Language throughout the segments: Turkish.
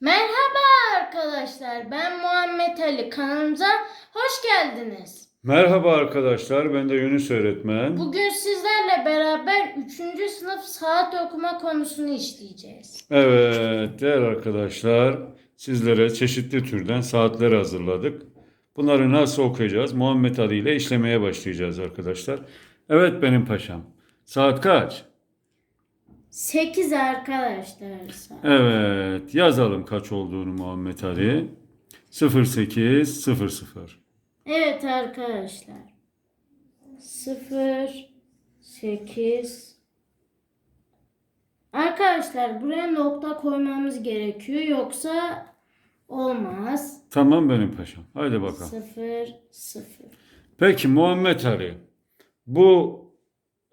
Merhaba arkadaşlar. Ben Muhammed Ali. Kanalımıza hoş geldiniz. Merhaba arkadaşlar, ben de Yunus öğretmen. Bugün sizlerle beraber 3. sınıf saat okuma konusunu işleyeceğiz. Evet, değerli arkadaşlar, sizlere çeşitli türden saatler hazırladık. Bunları nasıl okuyacağız? Muhammed Ali ile işlemeye başlayacağız arkadaşlar. Evet benim paşam. Saat kaç? 8 arkadaşlar. Evet, yazalım kaç olduğunu Muhammed Ali. 0800. Evet arkadaşlar. 0 8 Arkadaşlar buraya nokta koymamız gerekiyor yoksa olmaz. Tamam benim paşam. Haydi bakalım. 0 0 Peki Muhammed Ali, bu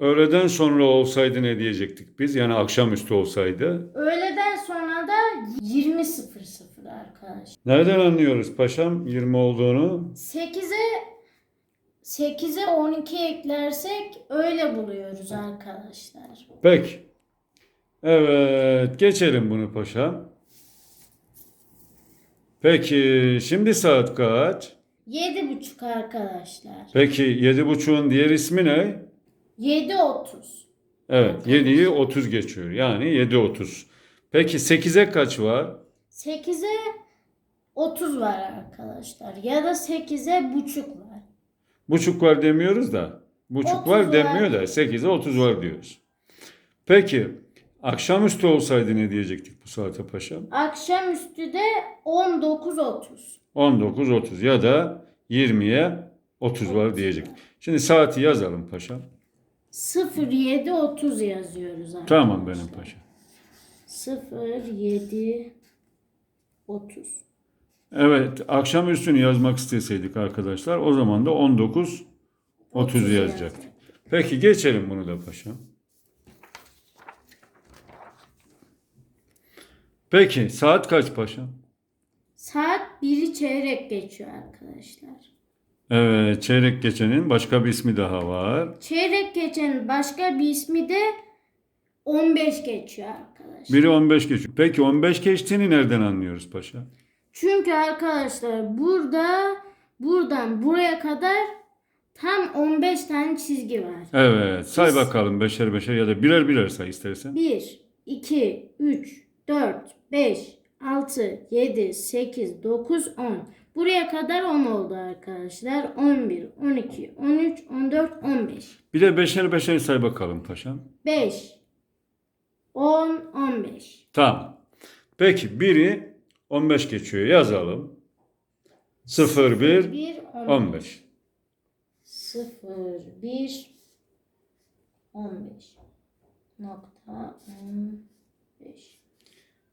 öğleden sonra olsaydı ne diyecektik biz? Yani akşamüstü olsaydı. Öğleden sonra da 20.00 arkadaşlar. Nereden anlıyoruz paşam 20 olduğunu? 8'e 8'e 12 eklersek öyle buluyoruz arkadaşlar. Peki. Evet, geçelim bunu paşam. Peki, şimdi saat kaç? 7.30 arkadaşlar. Peki, 7.30'un diğer ismi ne? 7.30. Evet, 7'yi 30 geçiyor. Yani 7.30. Peki 8'e kaç var? 8'e 30 var arkadaşlar. Ya da 8'e buçuk var. Buçuk var demiyoruz da. Buçuk 30 var var. demiyor da 8'e 30 var diyoruz. Peki, akşamüstü olsaydı ne diyecektik bu saate paşam? Akşamüstü de 19.30. 19.30 ya da 20'ye 30 var diyecek. Şimdi saati yazalım paşam. 07.30 yazıyoruz arkadaşlar. Tamam benim paşam. 07 30. Evet, akşam üstünü yazmak isteseydik arkadaşlar o zaman da 19 30 yazacaktık. Peki geçelim bunu da paşam. Peki saat kaç paşam? Saat 1'i çeyrek geçiyor arkadaşlar. Evet, çeyrek geçenin başka bir ismi daha var. Çeyrek geçen başka bir ismi de 15 geçiyor arkadaşlar. Biri 15 geçiyor. Peki 15 geçtiğini nereden anlıyoruz paşa? Çünkü arkadaşlar burada buradan buraya kadar tam 15 tane çizgi var. Evet, say Biz- bakalım beşer beşer ya da birer birer say istersen. 1, 2, 3, 4, 5, 6, 7, 8, 9, 10. Buraya kadar 10 oldu arkadaşlar. 11, 12, 13, 14, 15. Bir de beşer beşer say bakalım paşam. 5, 10, 15. Tamam. Peki biri 15 geçiyor. Yazalım. 0, 1, 1, 15. 0, 1, 15. Nokta 15.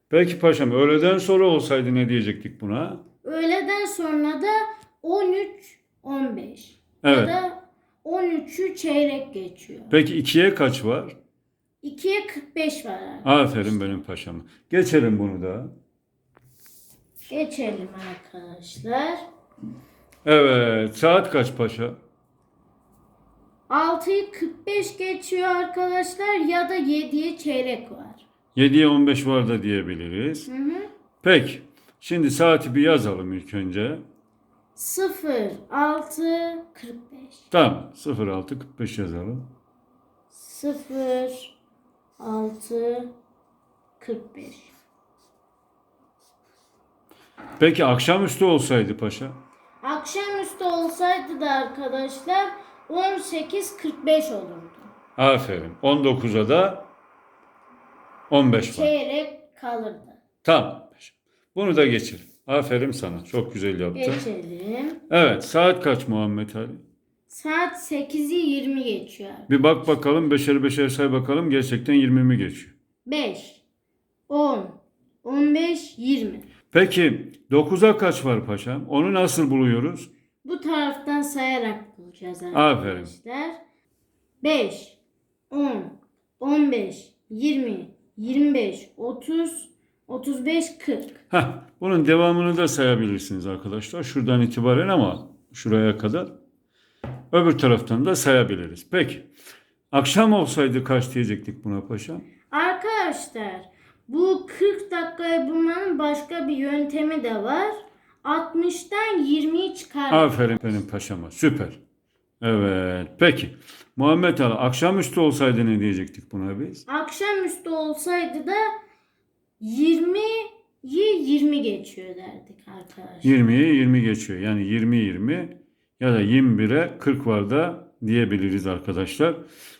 Peki paşam öğleden sonra olsaydı ne diyecektik buna? Öğleden sonra da 13, 15. Ya Evet. da 13'ü çeyrek geçiyor. Peki 2'ye kaç var? 2'ye 45 var arkadaşlar. Aferin benim paşam. Geçelim bunu da. Geçelim arkadaşlar. Evet. Saat kaç paşa? 6'yı 45 geçiyor arkadaşlar ya da 7'ye çeyrek var. 7'ye 15 var da diyebiliriz. Hı hı. Peki. Şimdi saati bir yazalım ilk önce. 0, 6, 45. Tamam. 06 45 yazalım. 0, 6, 45. Peki akşamüstü olsaydı paşa? Akşamüstü olsaydı da arkadaşlar 18, 45 olurdu. Aferin. 19'a da 15 var. Çeyrek kalırdı. Tamam. Bunu da geçir. Aferin sana. Çok güzel yaptın. Geçelim. Evet. Saat kaç Muhammed Ali? Saat 8'i 20 geçiyor. Bir bak bakalım. Beşer beşer say bakalım. Gerçekten 20 mi geçiyor? 5, 10, 15, 20. Peki 9'a kaç var paşam? Onu nasıl buluyoruz? Bu taraftan sayarak bulacağız Aferin. arkadaşlar. 5, 10, 15, 20, 25, 30, 35, 40. Heh, bunun devamını da sayabilirsiniz arkadaşlar. Şuradan itibaren ama şuraya kadar. Öbür taraftan da sayabiliriz. Peki. Akşam olsaydı kaç diyecektik buna paşam? Arkadaşlar Bu 40 dakikayı bulmanın başka bir yöntemi de var. 60'tan 20'yi çıkar. Aferin benim paşama. Süper. Evet. Peki. Muhammed Ali akşamüstü olsaydı ne diyecektik buna biz? Akşamüstü olsaydı da 20'yi 20 geçiyor derdik arkadaşlar. 20'yi 20 geçiyor. Yani 20 20 ya da 21'e 40 var da diyebiliriz arkadaşlar.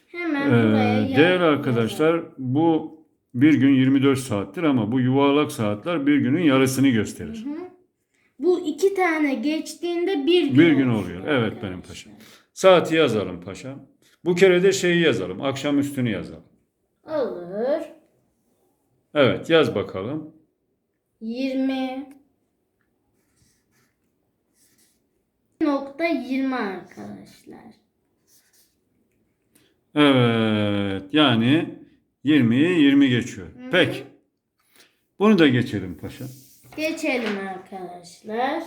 Hemen Ee, değerli arkadaşlar bu bir gün 24 saattir ama bu yuvarlak saatler bir günün yarısını gösterir. Hı. Bu iki tane geçtiğinde bir gün Bir gün oluyor. Evet arkadaşlar. benim paşam. Saati yazalım paşam. Bu kere de şeyi yazalım. Akşam üstünü yazalım. Olur. Evet yaz bakalım. 20 nokta 20 arkadaşlar. Evet yani 20'yi 20 geçiyor. Peki. Bunu da geçelim paşa. Geçelim arkadaşlar.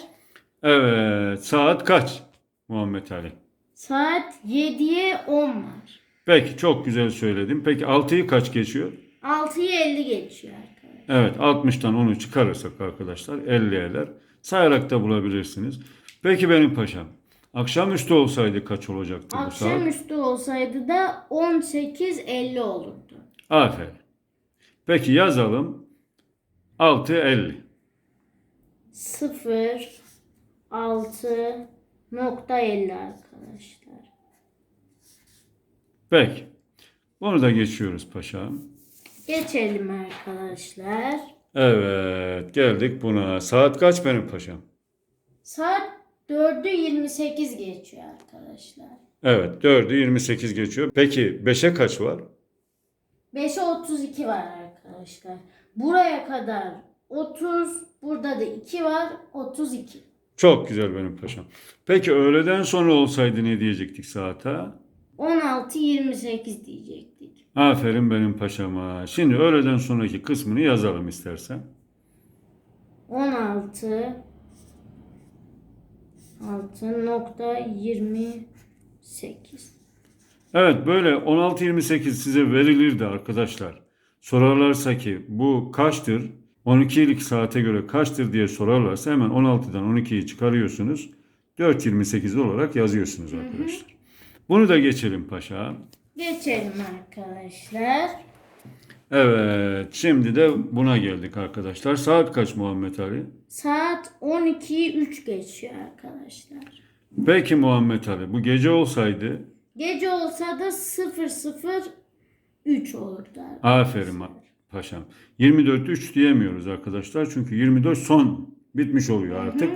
Evet. Saat kaç Muhammed Ali? Saat 7'ye 10 var. Peki çok güzel söyledim. Peki 6'yı kaç geçiyor? 6'yı 50 geçiyor arkadaşlar. Evet 60'tan 10'u çıkarırsak arkadaşlar 50 eder. Sayarak da bulabilirsiniz. Peki benim paşam. Akşamüstü olsaydı kaç olacaktı bu saat? Akşamüstü olsaydı da 18.50 olurdu. Aferin. Peki yazalım. 6 50. 0 6 nokta 50 arkadaşlar. Peki. Bunu da geçiyoruz paşam. Geçelim arkadaşlar. Evet geldik buna. Saat kaç benim paşam? Saat 4'ü 28 geçiyor arkadaşlar. Evet 4'ü 28 geçiyor. Peki 5'e kaç var? 5'e 32 var arkadaşlar. Buraya kadar 30, burada da 2 var, 32. Çok güzel benim paşam. Peki öğleden sonra olsaydı ne diyecektik saate? 16 28 diyecektik. Aferin benim paşama. Şimdi öğleden sonraki kısmını yazalım istersen. 16 6.28 Evet böyle 16-28 size verilirdi arkadaşlar. Sorarlarsa ki bu kaçtır? 12'lik saate göre kaçtır diye sorarlarsa hemen 16'dan 12'yi çıkarıyorsunuz. 4.28 olarak yazıyorsunuz arkadaşlar. Bunu da geçelim paşa. Geçelim arkadaşlar. Evet şimdi de buna geldik arkadaşlar. Saat kaç Muhammed Ali? Saat 12'yi 3 geçiyor arkadaşlar. Peki Muhammed Ali bu gece olsaydı Gece olsa da 003 olurdu arkadaşlar. Aferin paşam. 24 3 diyemiyoruz arkadaşlar. Çünkü 24 son bitmiş oluyor artık.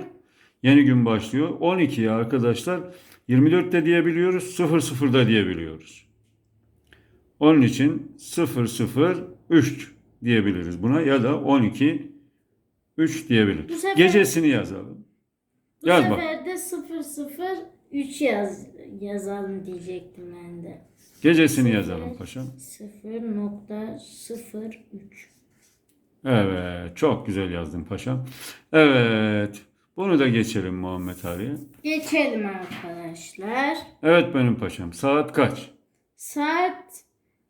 Yeni gün başlıyor. 12'ye arkadaşlar 24 de diyebiliyoruz. 00 da diyebiliyoruz. Onun için 003 diyebiliriz buna ya da 12 3 diyebiliriz. Bu sefer- Gecesini yazalım. Bu Yaz bak. sefer de 003 yaz, yazalım diyecektim ben de. Gecesini yazalım paşam. 0.03 Evet, çok güzel yazdın paşam. Evet, bunu da geçelim Muhammed Ali'ye. Geçelim arkadaşlar. Evet benim paşam. Saat kaç? Saat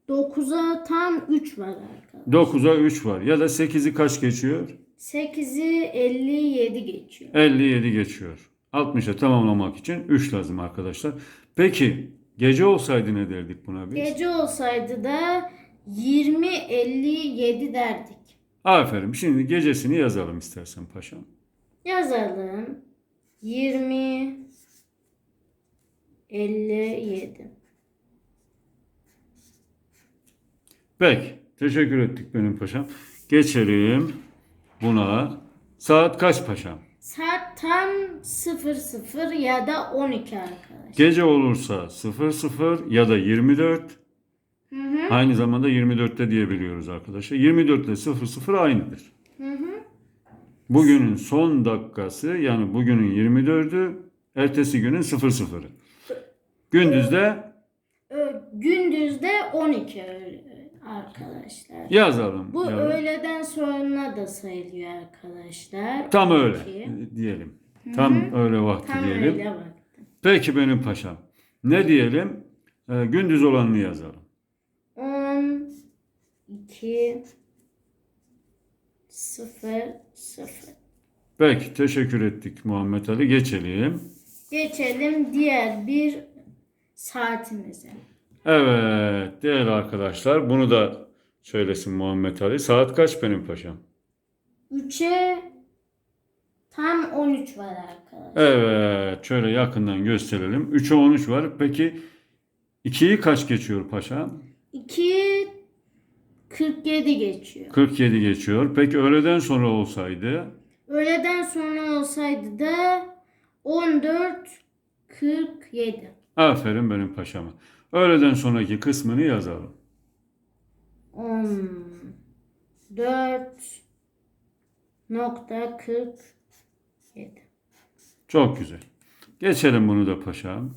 9'a tam 3 var arkadaşlar. 9'a 3 var. Ya da 8'i kaç geçiyor? 8'i 57 geçiyor. 57 geçiyor. 60'a tamamlamak için 3 lazım arkadaşlar. Peki gece olsaydı ne derdik buna biz? Gece olsaydı da 20-57 derdik. Aferin. Şimdi gecesini yazalım istersen paşam. Yazalım. 20 57. Peki. Teşekkür ettik benim paşam. Geçelim buna. Saat kaç paşam? Saat tam 00 ya da 12 arkadaşlar. Gece olursa 00 ya da 24. Hı hı. Aynı zamanda 24'te diyebiliyoruz arkadaşlar. 24 ile 00 aynıdır. Hı hı. Bugünün son dakikası yani bugünün 24'ü ertesi günün 00'ı. Gündüzde Gündüzde 12 öğle- arkadaşlar. yazalım. Bu Yani öğleden sonra da sayılıyor arkadaşlar. tam öyle 12. diyelim. Tam öyle vakti Tam diyelim. öyle bak. Peki benim paşam. Ne diyelim? Ee, gündüz olanını yazalım. 10 2 0 0. Peki teşekkür ettik Muhammed Ali. Geçelim. Geçelim diğer bir saatimize. Evet değerli arkadaşlar bunu da söylesin Muhammed Ali. Saat kaç benim paşam? 3'e tam 13 var arkadaşlar. Evet şöyle yakından gösterelim. 3'e 13 var. Peki 2'yi kaç geçiyor paşam? 2 47 geçiyor. 47 geçiyor. Peki öğleden sonra olsaydı Öğleden sonra olsaydı da 14 47. aferin benim paşama. Öğleden sonraki kısmını yazalım. 14 nokta 47. Çok güzel. Geçelim bunu da paşam.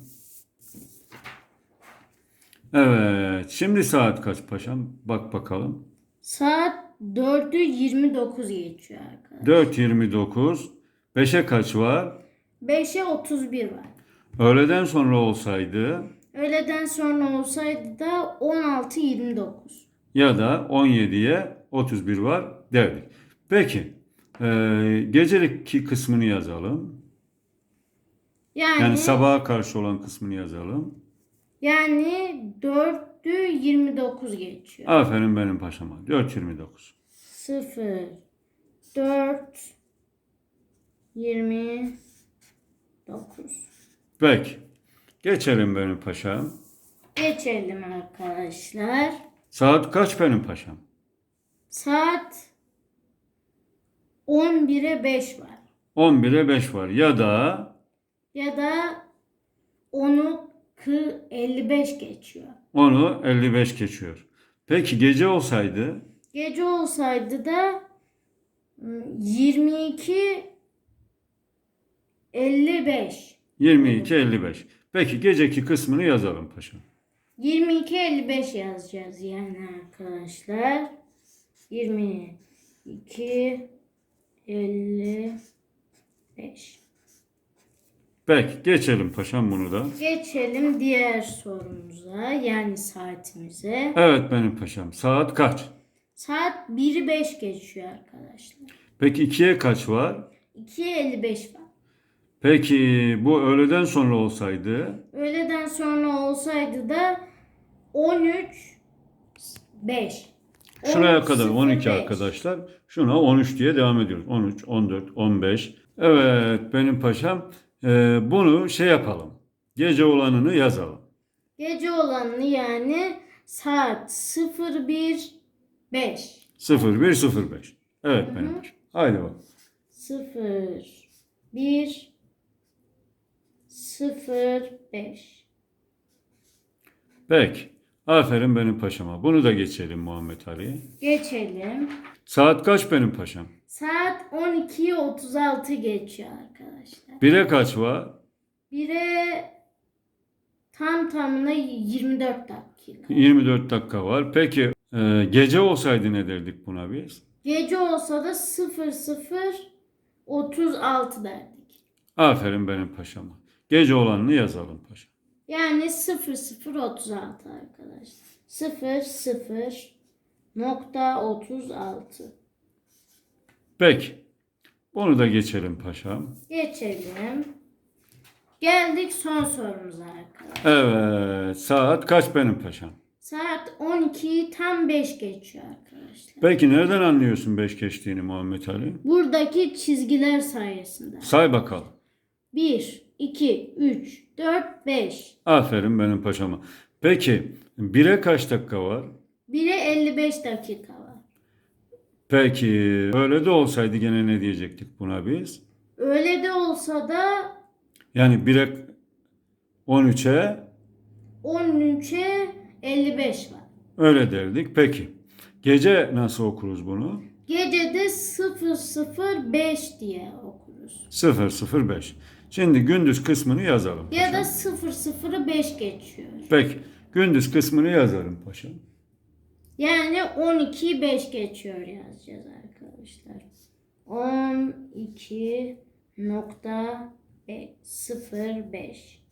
Evet. Şimdi saat kaç paşam? Bak bakalım. Saat 4'ü 29 geçiyor arkadaşlar. 4.29. 5'e kaç var? 5'e 31 var. Öğleden sonra olsaydı Öğleden sonra olsaydı da 16 29. ya da 17'ye 31 var derdik. Peki. eee gecelik kısmını yazalım. Yani Yani sabaha karşı olan kısmını yazalım. yani 4'ü 29 geçiyor. Aferin benim paşama. 4.29. 0 4 29 Peki. Geçelim benim paşam. Geçelim arkadaşlar. Saat kaç benim paşam? Saat 11'e 5 var. 11'e 5 var. Ya da Ya da 10'u kı- 55 geçiyor. onu 55 geçiyor. Peki gece olsaydı Gece olsaydı da ım, 22 55. 22 55. Peki geceki kısmını yazalım paşam. 22 55 yazacağız yani arkadaşlar. 22 55. Peki geçelim paşam bunu da. Geçelim diğer sorumuza yani saatimize. Evet benim paşam. Saat kaç? Saat 1'i 5 geçiyor arkadaşlar. Peki 2'ye kaç var? 2'ye 55 var. Peki bu öğleden sonra olsaydı Öğleden sonra olsaydı da 13 5. şuraya kadar 12 arkadaşlar. Şuna 13 diye devam ediyoruz. 13, 14, 15. Evet benim paşam. Ee, bunu şey yapalım. Gece olanını yazalım. Gece olanını yani saat 01 5. 0105. Evet benim paşam. Haydi bak. 0 1 0 5. Peki. Aferin benim paşama. Bunu da geçelim Muhammed Ali. Geçelim. Saat kaç benim paşam? Saat 12'yi 36 geçiyor arkadaşlar. 1'e kaç var? 1'e tam tamına 24 dakika. 24 dakika var. Peki e, gece olsaydı ne derdik buna biz? Gece olsa da 00 36 derdik. Aferin benim paşama. Gece olanını yazalım paşa. Yani 0036 arkadaşlar. 00 nokta 36. Peki. Bunu da geçelim paşam. Geçelim. Geldik son sorumuza arkadaşlar. Evet. Saat kaç benim paşam? Saat 12'yi tam 5 geçiyor arkadaşlar. Peki nereden anlıyorsun 5 geçtiğini Muhammed Ali? Buradaki çizgiler sayesinde. Say bakalım. 1, 2, 3, 4, 5. Aferin benim paşama. Peki 1'e kaç dakika var? 1'e 55 dakika var. Peki öyle de olsaydı gene ne diyecektik buna biz? Öyle de olsa da Yani 1'e 13'e 13'e 55 var. öyle derdik. Peki gece nasıl okuruz bunu? Gece de 005 diye okuruz. 005. Şimdi gündüz kısmını yazalım. Ya paşam. da 00'ı 5 geçiyor. Peki gündüz kısmını yazarım paşam. Yani 12'yi 5 geçiyor yazacağız arkadaşlar. 12 nokta 05.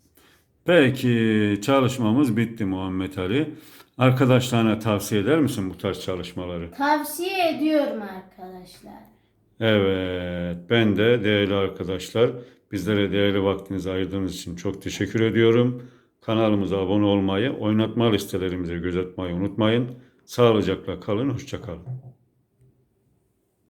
Peki çalışmamız bitti Muhammed Ali. Arkadaşlarına tavsiye eder misin bu tarz çalışmaları? Tavsiye ediyorum arkadaşlar. Evet, ben de değerli arkadaşlar, bizlere değerli vaktinizi ayırdığınız için çok teşekkür ediyorum. Kanalımıza abone olmayı, oynatma listelerimizi gözetmeyi unutmayın. Sağlıcakla kalın, hoşça kalın.